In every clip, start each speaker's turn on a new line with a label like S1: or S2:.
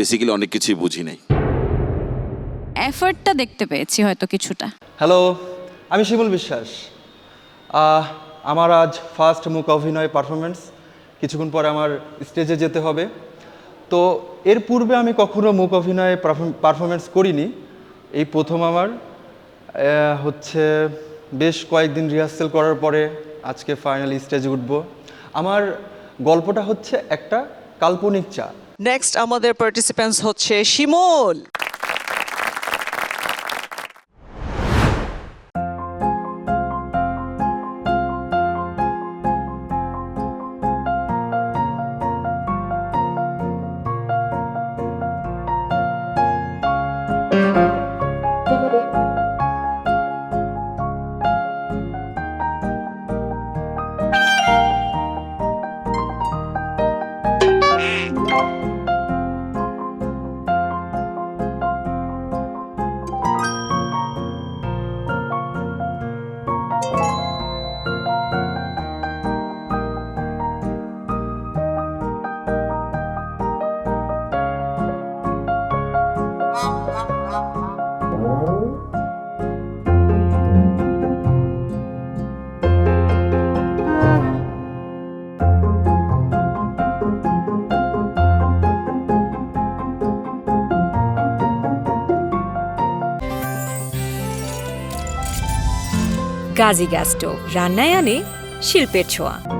S1: Basically অনেক কিছুই বুঝি নাই।
S2: এফার্টটা দেখতে পেয়েছি হয়তো কিছুটা।
S3: হ্যালো আমি শিমুল বিশ্বাস। আহ, আমার আজ ফার্স্ট মুখ অভিনয় পারফরমেন্স কিছুক্ষণ পরে আমার স্টেজে যেতে হবে। তো এর পূর্বে আমি কখনো মুখ অভিনয়ে পারফরমেন্স করিনি। এই প্রথম আমার। আহ, হচ্ছে বেশ কয়েকদিন রিহার্সেল করার পরে আজকে ফাইনালি স্টেজে উঠব। আমার গল্পটা হচ্ছে একটা কাল্পনিক চা।
S4: নেক্সট আমাদের পার্টিসিপেন্টস হচ্ছে শিমুল।
S5: গাজী গ্যাস স্টোভ রান্নায় আনে শিল্পের ছোঁয়া।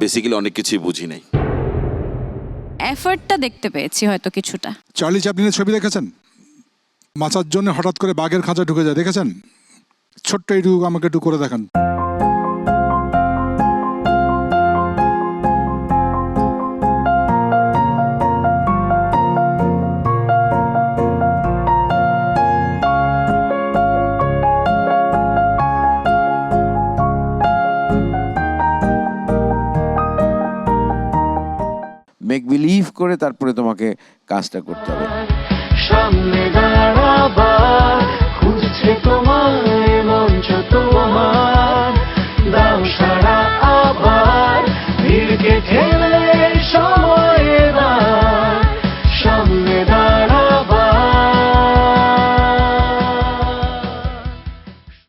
S1: বেসিক্যালি অনেক কিছুই বুঝি নাই।
S2: এফর্টটা দেখতে পেয়েছি হয়তো কিছুটা।
S6: চার্লি চ্যাপলিনের ছবি দেখেছেন? মাচার জন্য হঠাৎ করে বাঘের খাঁচা ঢুকে যায় দেখেছেন? ছোট্ট এইটুকু আমাকে একটু করে দেখান।
S7: মেক বিলিভ করে তারপরে তোমাকে কাজটা করতে হবে। সামনে